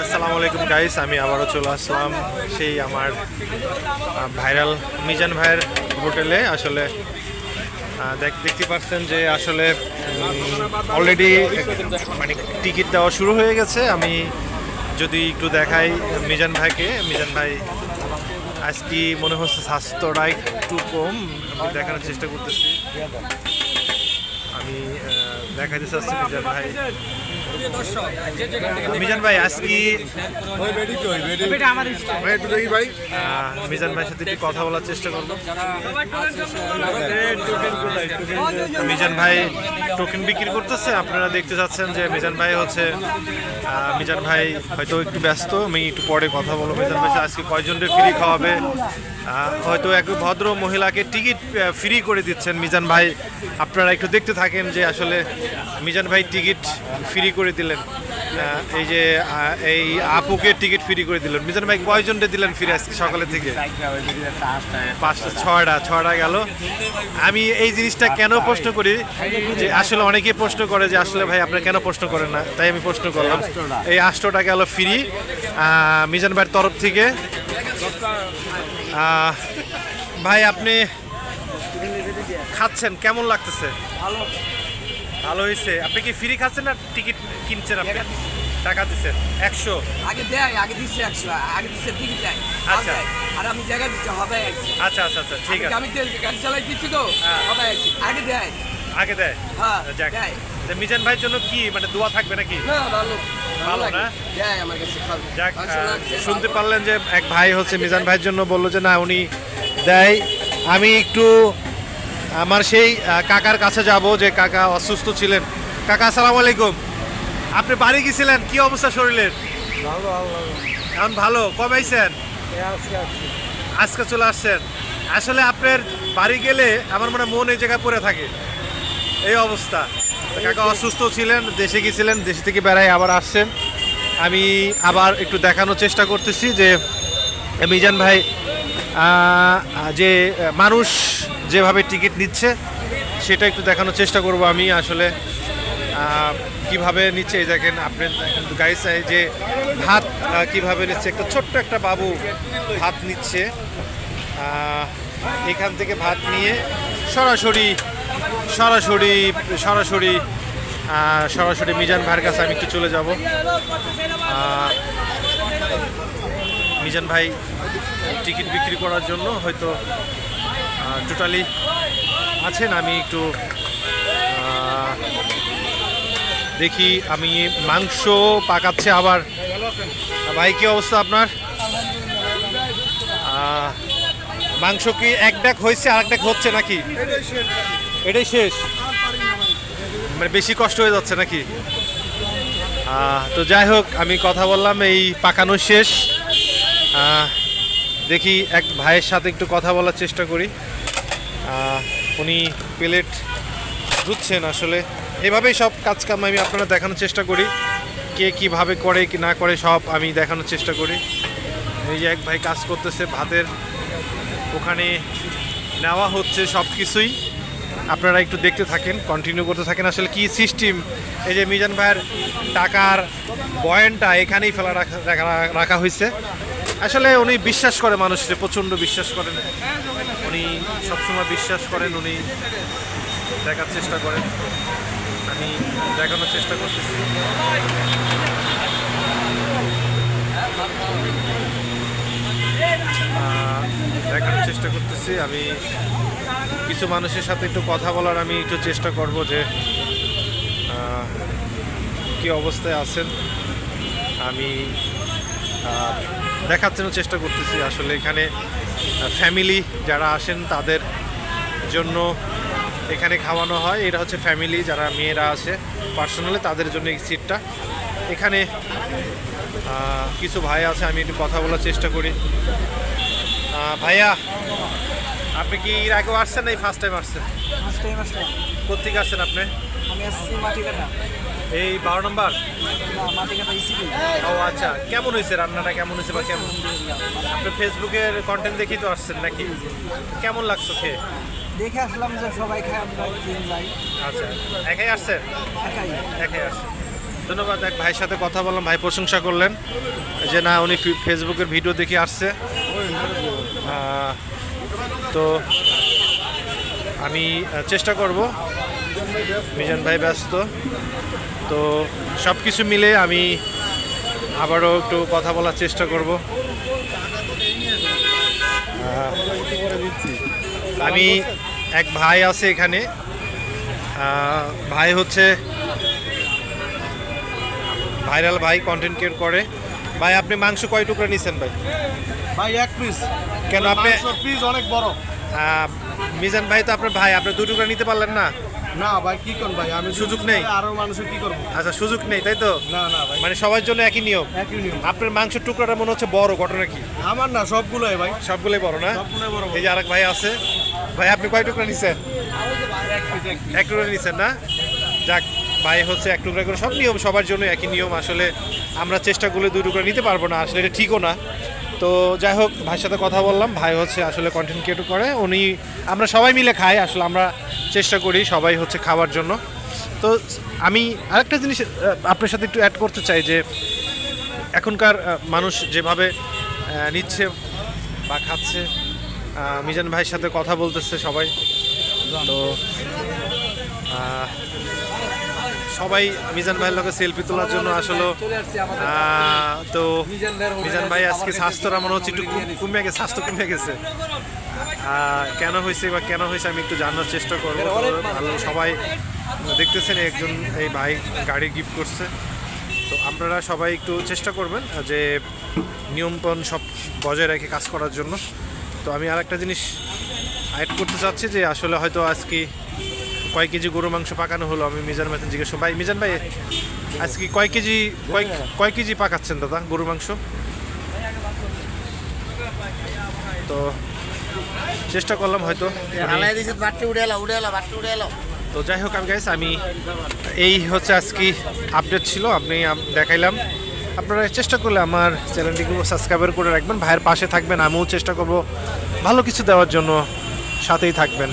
আসসালামু আলাইকুম গাইস আমি আবারও চলে আসলাম সেই আমার ভাইরাল মিজান ভাইয়ের হোটেলে। আসলে দেখ, দেখতে পাচ্ছেন যে আসলে অলরেডি মানে টিকিট দেওয়া শুরু হয়ে গেছে। আমি যদি একটু দেখাই মিজান ভাইকে, মিজান ভাই আজকে মনে হচ্ছে স্বাস্থ্যটা একটু কম। দেখানোর চেষ্টা করতেছি। আমি দেখাইতে চাচ্ছি মিজান ভাই। মিজান ভাই আজকে মিজান ভাইয়ের সাথে একটু কথা বলার চেষ্টা করব। মিজান ভাই টোকেন বিক্রি করতেছে। আপনারা দেখতে চাচ্ছেন যে মিজান ভাই হচ্ছে আহ, মিজান ভাই হয়তো একটু ব্যস্ত। আমি একটু পরে কথা বলব। মিজান ভাই আজকে কয়জনকে ফ্রি খাওয়াবে? হয়তো এক ভদ্র মহিলাকে টিকিট ফ্রি করে দিচ্ছেন মিজান ভাই। আপনারা একটু দেখতে থাকেন যে আসলে মিজান ভাই টিকিট ফ্রি করে দিলেন। এই যে এই আপুকে টিকিট ফ্রি করে দিলেন। মিজান ভাই কয়জনকে দিলেন ফিরে আজকে সকালে থেকে? পাঁচটা, ছয়টা ছয়টা গেল। আমি এই জিনিসটা কেন প্রশ্ন করি যে আসলে অনেকেই প্রশ্ন করে যে আসলে ভাই আপনারা কেন প্রশ্ন করেন না? তাই আমি প্রশ্ন করলাম। এই আষ্টটা গেল ফ্রি। মিজান ভাইয়ের তরফ থেকে ভাই আপনি খাচ্ছেন কেমন লাগতেছে? ভালো। ভালো হয়েছে। আপনি কি ফ্রি খাচ্ছেন না টিকিট কিনছেন আপনি? টাকা দিচ্ছেন একশো? আগে দেয় আগে দিচ্ছে একশো আগে দিচ্ছে টিকিট দেয়। আচ্ছা। আর আমি জায়গা দিচ্ছি হবে আচ্ছা আচ্ছা আচ্ছা ঠিক আছে। আমি গাড়ি চালাই দিচ্ছি তো হ্যাঁ। হবে আগে দেয়। আগে দেয়? হ্যাঁ মিজান ভাইয়ের জন্য কি মানে দোয়া থাকবে নাকি? না ভালো। ভালো না? যাক আহ, লাগছে, শুনতে পারলেন যে এক ভাই হচ্ছে মিজান ভাইয়ের জন্য বলল যে না উনি দেয়। আমি একটু আমার সেই কাকার কাছে যাব যে কাকা অসুস্থ ছিলেন। কাকা আসসালামু আলাইকুম। আপনি বাড়ি গেছিলেন? কি অবস্থা শরীরের? এখন ভালো? কবে আইছেন? আজকে চলে আসছেন। আসলে আপনার বাড়ি গেলে আমার মনে মন এই জায়গায় পড়ে থাকে। এই অবস্থা। কাকা অসুস্থ ছিলেন দেশে গেছিলেন দেশ থেকে বেড়াই আবার আসছেন। আমি আবার একটু দেখানোর চেষ্টা করতেছি যে মিজান ভাই যে মানুষ যেভাবে টিকিট নিচ্ছে, সেটা একটু দেখানোর চেষ্টা করব আমি আসলে কীভাবে নিচ্ছে এই দেখেন আপনি গাইস যে ভাত কীভাবে নিচ্ছে, একটা ছোট্ট একটা বাবু ভাত নিচ্ছে এখান থেকে ভাত নিয়ে সরাসরি সরাসরি সরাসরি সরাসরি মিজান ভাইয়ের কাছে আমি একটু চলে যাব। মিজান ভাই টিকিট বিক্রি করার জন্য হয়তো টোটালি আছেন। আমি একটু দেখি আমি মাংস পাকাচ্ছে আবার। ভাই কি অবস্থা আপনার? মাংস কি এক ডাক হয়েছে আর এক ডাক হচ্ছে নাকি? এটাই শেষ। মানে বেশি কষ্ট হয়ে যাচ্ছে নাকি? তো যাই হোক, আমি কথা বললাম, এই পাকানো শেষ। দেখি এক ভাইয়ের সাথে একটু কথা বলার চেষ্টা করি। উনি প্লেট ধুচ্ছেন আসলে। এভাবেই সব কাজকাম আমি আপনারা দেখানোর চেষ্টা করি। কে কীভাবে করে, কি না করে, সব আমি দেখানোর চেষ্টা করি। এই যে এক ভাই কাজ করতেছে ভাতের। ওখানে নেওয়া হচ্ছে সব কিছুই আপনারা একটু দেখতে থাকেন কন্টিনিউ করতে থাকেন। আসলে কি সিস্টেম এই যে মিজান ভাইয়ের টাকার বয়ানটা এখানেই ফেলা রাখা রাখা- হয়েছে। আসলে উনি বিশ্বাস করে মানুষকে, প্রচণ্ড বিশ্বাস করেন। উনি সবসময় বিশ্বাস করেন, উনি দেখার চেষ্টা করেন। আমি দেখানোর চেষ্টা করতেছি। দেখানোর চেষ্টা করতেছি। আমি কিছু মানুষের সাথে একটু কথা বলার আমি একটু চেষ্টা করব যে কি অবস্থায় আছেন। আমি দেখার জন্য চেষ্টা করতেছি। আসলে এখানে ফ্যামিলি যারা আসেন তাদের জন্য এখানে খাওয়ানো হয়। এটা হচ্ছে ফ্যামিলি যারা মেয়েরা আছে। পার্সোনালি তাদের জন্য এই সিটটা এখানে কিছু ভাই আছে আমি একটু কথা বলার চেষ্টা করি। ভাইয়া আপনি কি এর আগেও আসছেন এই ফার্স্ট টাইম আসছেন? Time আসলাম। কোথেকে আসছেন আপনি? আমি আসছি মাটিকাটা এই বারো নম্বর? ইসিবি ও আচ্ছা। কেমন হয়েছে রান্নাটা? কেমন হয়েছে বা কেমন? আপনি ফেসবুকের কন্টেন্ট দেখেই তো আসছেন নাকি? কেমন লাগছে খেয়ে? দেখে আসলাম যে সবাই খায় আমরা আচ্ছা। একাই আসছেন? একাই। একাই আসছেন। ধন্যবাদ, এক ভাইয়ের সাথে কথা বললাম, ভাই প্রশংসা করলেন। যে না, উনি ফেসবুকের ভিডিও দেখে আসছে। তো আমি চেষ্টা করব। মিজান ভাই ব্যস্ত। তো সব কিছু মিলে আমি আবারও একটু কথা বলার চেষ্টা করব। আমি, এক ভাই আছে এখানে। ভাই হচ্ছে ভাইরাল ভাই কন্টেন্ট ক্রিয়েট করে। ভাই আপনি মাংস কয় টুকরা নিছেন ভাই? ভাই এক পিস কেন আপনি পিস অনেক বড়। মিজান ভাই তো আপনার ভাই আপনি দু টুকরা নিতে পারলেন না? না ভাই কি করব ভাই? আমি সুযোগ নেই? আরও মানুষের কি করব? আচ্ছা সুযোগ নেই তাই তো? না না ভাই। মানে সবার জন্য একই নিয়ম? একই নিয়ম। আপনার মাংসের টুকরাটা মনে হচ্ছে বড় ঘটনা কি? আমার না সবগুলোই ভাই। সবগুলোই বড় না? সবগুলোই বড় এই যে আরেক ভাই আছে। ভাই আপনি কয় টুকরা নিছেন? এক টুকরা নিছেন না? যাক। ভাই হচ্ছে এক টুকরা করে সব নিয়ম, সবার জন্য একই নিয়ম। আসলে আমরা চেষ্টা করলে দুই টুকরা নিতে পারব না, আসলে এটা ঠিকও না। তো যাই হোক, ভাইয়ের সাথে কথা বললাম, ভাই হচ্ছে আসলে কন্টেন্ট ক্রিয়েট করে, উনি, আমরা সবাই মিলে খাই, আসলে আমরা চেষ্টা করি সবাই হচ্ছে খাওয়ার জন্য। তো আমি আরেকটা জিনিস আপনার সাথে একটু অ্যাড করতে চাই যে, এখনকার মানুষ যেভাবে নিচ্ছে বা খাচ্ছে মিজান ভাইয়ের সাথে কথা বলতেছে সবাই। তো সবাই মিজান ভাইয়ের লোকে সেলফি তোলার জন্য আসলে তো মিজান ভাই আজকে স্বাস্থ্যটা মনে হচ্ছে একটু কমে গেছে, স্বাস্থ্য কমে গেছে। কেন হয়েছে বা কেন হয়েছে আমি একটু জানার চেষ্টা করব। ভালো সবাই দেখতেছেন, একজন এই ভাই গাড়ি গিফট করছে। তো আপনারা সবাই একটু চেষ্টা করবেন যে নিয়মপণ সব বজায় রেখে কাজ করার জন্য। তো আমি আর একটা জিনিস অ্যাড করতে চাচ্ছি যে আসলে হয়তো আজকে কয় কেজি গরু মাংস পাকানো হলো? আমি মিজান ভাই জিজ্ঞেস। ভাই মিজান ভাই আজকে কয় কেজি কয় কয় কেজি পাকাচ্ছেন দাদা গরু মাংস? তো চেষ্টা করলাম হয়তো তো যাই হোক আমি গাইস আমি এই হচ্ছে আজকে আপডেট ছিল আপনি দেখাইলাম। আপনারা চেষ্টা করলে আমার চ্যানেলটিকে সাবস্ক্রাইবার করে রাখবেন ভাইয়ের পাশে থাকবেন আমিও চেষ্টা করব ভালো কিছু দেওয়ার জন্য সাথেই থাকবেন।